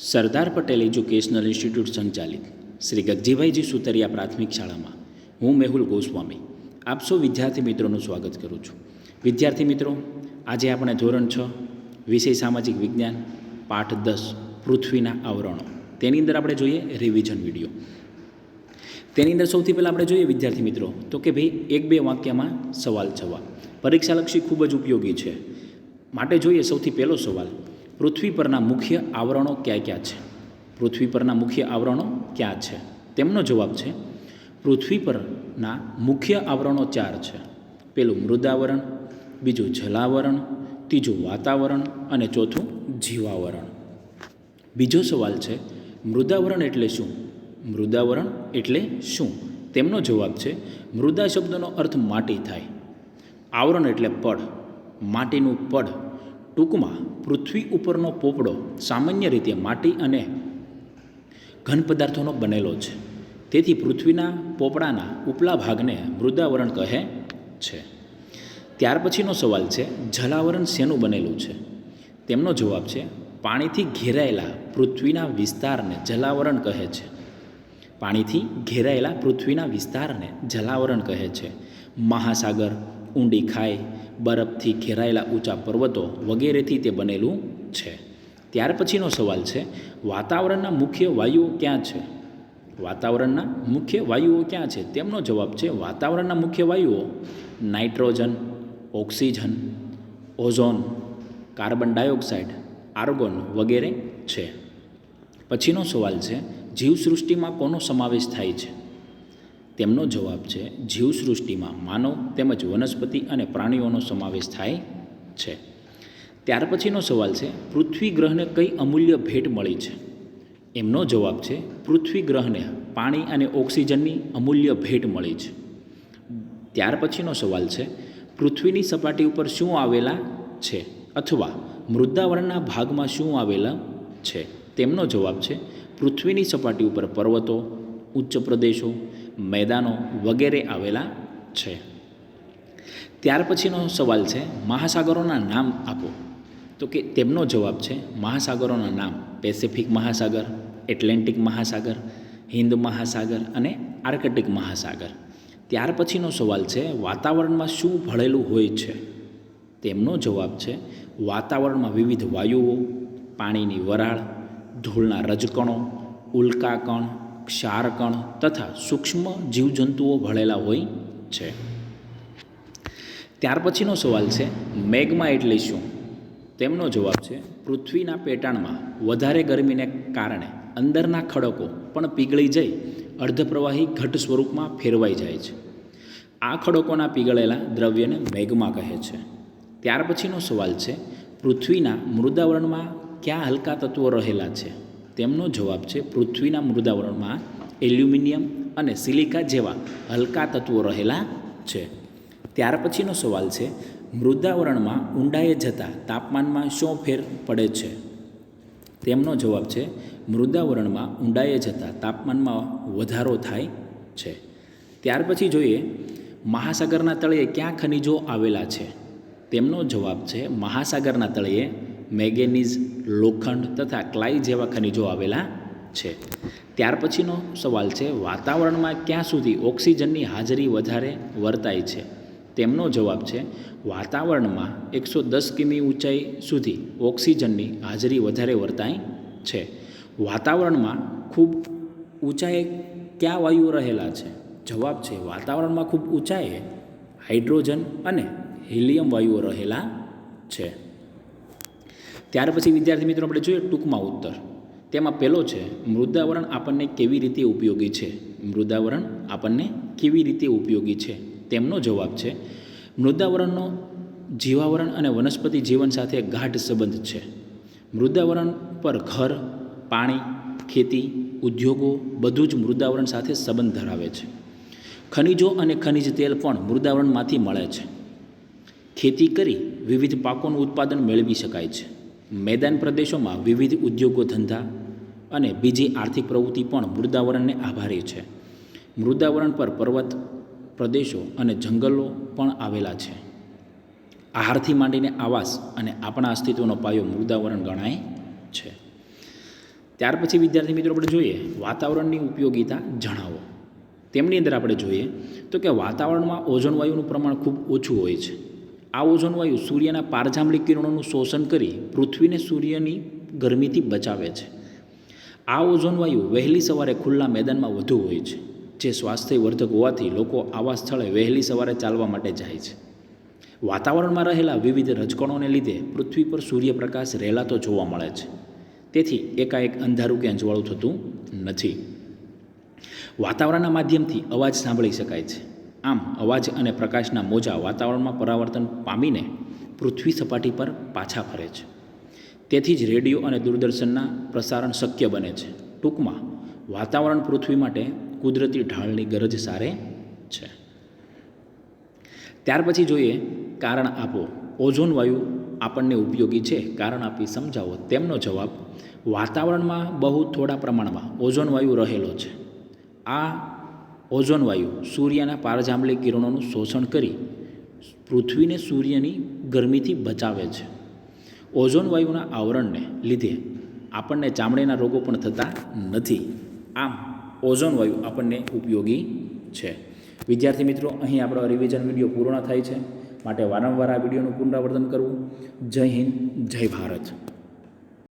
Sardar Patel educational institute સંચાલિત, શ્રી ગગજીભાઈજી સુતરિયા પ્રાથમિક શાળામાં, હું મેહુલ ગોસ્વામી. આપ સૌ વિદ્યાર્થી મિત્રોનું સ્વાગત કરું છું. વિદ્યાર્થી મિત્રો, આજે આપણે ધોરણ છ, વિષય સામાજિક વિજ્ઞાન, પાઠ દસ, પૃથ્વીના આવરણો. તેની અંદર આપણે જોઈએ રિવિઝન વીડિયો તેની અંદર સૌથી પહેલાં આપણે જોઈએ વિદ્યાર્થી મિત્રો, તો કે ભાઈ, એક બે વાક્યમાં સવાલ જવાબ પરીક્ષાલક્ષી ખૂબ જ ઉપયોગી છે. માટે જોઈએ સૌથી પહેલો સવાલ પૃથ્વી પરના મુખ્ય આવરણો ક્યાં ક્યાં છે? પૃથ્વી પરના મુખ્ય આવરણો ક્યાં છે? તેમનો જવાબ છે, પૃથ્વી પરના મુખ્ય આવરણો ચાર છે. પેલું મૃદાવરણ, બીજું જલાવરણ, ત્રીજું વાતાવરણ અને ચોથું જીવાવરણ. બીજો સવાલ છે, મૃદાવરણ એટલે શું? મૃદાવરણ એટલે શું? તેમનો જવાબ છે, મૃદા શબ્દનો અર્થ માટી થાય. આવરણ એટલે પડ. માટીનું પડ ટૂંકમાં પૃથ્વી ઉપરનો પોપડો સામાન્ય રીતે માટી અને ઘન પદાર્થોનો બનેલો છે. તેથી પૃથ્વીના પોપડાના ઉપલા ભાગને મૃદાવરણ કહે છે. ત્યાર પછીનો સવાલ છે, જલાવરણ શેનું બનેલું છે? તેમનો જવાબ છે, પાણીથી ઘેરાયેલા પૃથ્વીના વિસ્તારને જલાવરણ કહે છે. પાણીથી ઘેરાયેલા પૃથ્વીના વિસ્તારને જલાવરણ કહે છે. મહાસાગર, ઊંડી ખાઈ બરફથી ઘેરાયેલા ઊંચા પર્વતો વગેરેથી તે બનેલું છે. ત્યાર પછીનો સવાલ છે, વાતાવરણના મુખ્ય વાયુઓ ક્યાં છે? વાતાવરણના મુખ્ય વાયુઓ ક્યાં છે? તેમનો જવાબ છે, વાતાવરણના મુખ્ય વાયુઓ nitrogen, oxygen, ozone, carbon dioxide, argon વગેરે છે. પછીનો સવાલ છે, જીવસૃષ્ટિમાં કોનો સમાવેશ થાય છે? તેમનો જવાબ છે, જીવસૃષ્ટિમાં માનવ તેમજ વનસ્પતિ અને પ્રાણીઓનો સમાવેશ થાય છે. ત્યાર પછીનો સવાલ છે, પૃથ્વી ગ્રહને કઈ અમૂલ્ય ભેટ મળી છે? એમનો જવાબ છે, પૃથ્વી ગ્રહને પાણી અને ઓક્સિજનની અમૂલ્ય ભેટ મળી છે. ત્યાર પછીનો સવાલ છે, પૃથ્વીની સપાટી ઉપર શું આવેલા છે અથવા મૃદાવરણના ભાગમાં શું આવેલા છે? તેમનો જવાબ છે, પૃથ્વીની સપાટી ઉપર પર્વતો, ઉચ્ચ પ્રદેશો મેદાનો વગેરે આવેલા છે. ત્યાર પછીનો સવાલ છે, મહાસાગરોના નામ આપો. તો કે તેમનો જવાબ છે, મહાસાગરોના નામ. પેસિફિક મહાસાગર, એટલેન્ટિક મહાસાગર, હિન્દ મહાસાગર અને આર્કટિક મહાસાગર. ત્યાર પછીનો સવાલ છે, વાતાવરણમાં શું ભળેલું હોય છે? તેમનો જવાબ છે, વાતાવરણમાં વિવિધ વાયુઓ, પાણીની વરાળ, ધૂળના રજકણો, ઉલ્કાકણ ક્ષારકણ તથા સૂક્ષ્મ જીવજંતુઓ ભળેલા હોય છે. ત્યાર પછીનો સવાલ છે, મેઘમાં એટલે શું? તેમનો જવાબ છે, પૃથ્વીના પેટાણમાં વધારે ગરમીને કારણે અંદરના ખડકો પણ પીગળી જઈ અર્ધપ્રવાહી ઘટ સ્વરૂપમાં ફેરવાઈ જાય છે. આ ખડકોના પીગળેલા દ્રવ્યને મેઘમાં કહે છે. ત્યાર પછીનો સવાલ છે, પૃથ્વીના મૃદાવરણમાં ક્યાં હલકા તત્વો રહેલા છે? તેમનો જવાબ છે, પૃથ્વીના મૃદાવરણમાં એલ્યુમિનિયમ અને સિલિકા જેવા હલકા તત્વો રહેલા છે. ત્યાર પછીનો સવાલ છે, મૃદાવરણમાં ઊંડાઈએ જતાં તાપમાનમાં શું ફેર પડે છે? તેમનો જવાબ છે, મૃદાવરણમાં ઊંડાઈએ જતાં તાપમાનમાં વધારો થાય છે. ત્યાર પછી જોઈએ, મહાસાગરના તળિયે ક્યાં ખનિજો આવેલા છે? તેમનો જવાબ છે, મહાસાગરના તળિયે મેંગેનીઝ, લોખંડ તથા ક્લાય જેવા ખનિજો આવેલા છે. ત્યાર પછીનો સવાલ છે, વાતાવરણમાં ક્યાં સુધી ઓક્સિજનની હાજરી વધારે વર્તાય છે? તેમનો જવાબ છે, વાતાવરણમાં એકસો દસ કિમી ઊંચાઈ સુધી ઓક્સિજનની હાજરી વધારે વર્તાય છે. વાતાવરણમાં ખૂબ ઊંચાઈએ કયા વાયુઓ રહેલા છે? જવાબ છે, વાતાવરણમાં ખૂબ ઊંચાઈએ હાઇડ્રોજન અને હિલિયમ વાયુઓ રહેલા છે. ત્યાર પછી વિદ્યાર્થી મિત્રો આપણે જોઈએ ટૂંકમાં ઉત્તર. તેમાં પહેલો છે, મૃદાવરણ આપણને કેવી રીતે ઉપયોગી છે? મૃદાવરણ આપણને કેવી રીતે ઉપયોગી છે? તેમનો જવાબ છે, મૃદાવરણનો જીવાવરણ અને વનસ્પતિ જીવન સાથે ગાઢ સંબંધ છે. મૃદાવરણ પર ઘર, પાણી, ખેતી, ઉદ્યોગો બધું જ મૃદાવરણ સાથે સંબંધ ધરાવે છે. ખનિજો અને ખનિજ તેલ પણ મૃદાવરણમાંથી મળે છે. ખેતી કરી વિવિધ પાકોનું ઉત્પાદન મેળવી શકાય છે. મેદાન પ્રદેશોમાં વિવિધ ઉદ્યોગો ધંધા અને બીજી આર્થિક પ્રવૃત્તિ પણ મૃદાવરણને આભારી છે. મૃદાવરણ પર પર્વત પ્રદેશો અને જંગલો પણ આવેલા છે. આહારથી માંડીને આવાસ અને આપણા અસ્તિત્વનો પાયો મૃદાવરણ ગણાય છે. ત્યાર પછી વિદ્યાર્થી મિત્રો આપણે જોઈએ વાતાવરણની ઉપયોગિતા જણાવો. તેમની અંદર આપણે જોઈએ તો કે વાતાવરણમાં ઓઝોન વાયુનું પ્રમાણ ખૂબ ઓછું હોય છે. આ ઓઝોન વાયુ સૂર્યના પારજાંબળી કિરણોનું શોષણ કરી પૃથ્વીને સૂર્યની ગરમીથી બચાવે છે. આ ઓઝોન વાયુ વહેલી સવારે ખુલ્લા મેદાનમાં વધુ હોય છે, જે સ્વાસ્થ્યવર્ધક હોવાથી લોકો આવા સ્થળે વહેલી સવારે ચાલવા માટે જાય છે. વાતાવરણમાં રહેલા વિવિધ રજકણોને લીધે પૃથ્વી પર સૂર્યપ્રકાશ રહેલાતો જોવા મળે છે. તેથી એકાએક અંધારું કે અંજવાળું થતું નથી. વાતાવરણના માધ્યમથી અવાજ સાંભળી શકાય છે. આમ અવાજ અને પ્રકાશના મોજા વાતાવરણમાં પરાવર્તન પામીને પૃથ્વી સપાટી પર પાછા ફરે છે. તેથી જ રેડિયો અને દૂરદર્શનના પ્રસારણ શક્ય બને છે. ટૂંકમાં, વાતાવરણ પૃથ્વી માટે કુદરતી ઢાળની ગરજ સારે છે. ત્યાર પછી જોઈએ કારણ આપો. ઓઝોન વાયુ આપણને ઉપયોગી છે કારણ આપી સમજાવો. તેમનો જવાબ, વાતાવરણમાં બહુ થોડા પ્રમાણમાં ઓઝોન વાયુ રહેલો છે. આ ઓઝોન વાયુ, સૂર્યના પારજાંબલી કિરણોનું શોષણ કરી પૃથ્વીને સૂર્યની ગરમીથી બચાવે છે. ઓઝોન વાયુના આવરણને લીધે આપણને ચામડીના રોગો પણ થતા નથી. આમ, ઓઝોન વાયુ આપણને ઉપયોગી છે. વિદ્યાર્થી મિત્રો, અહીં આપણો રિવિઝન વીડિયો પૂર્ણ થાય છે. માટે વારંવાર આ વિડીયોનું પુનરાવર્તન કરવું. જય હિન્દ, જય ભારત.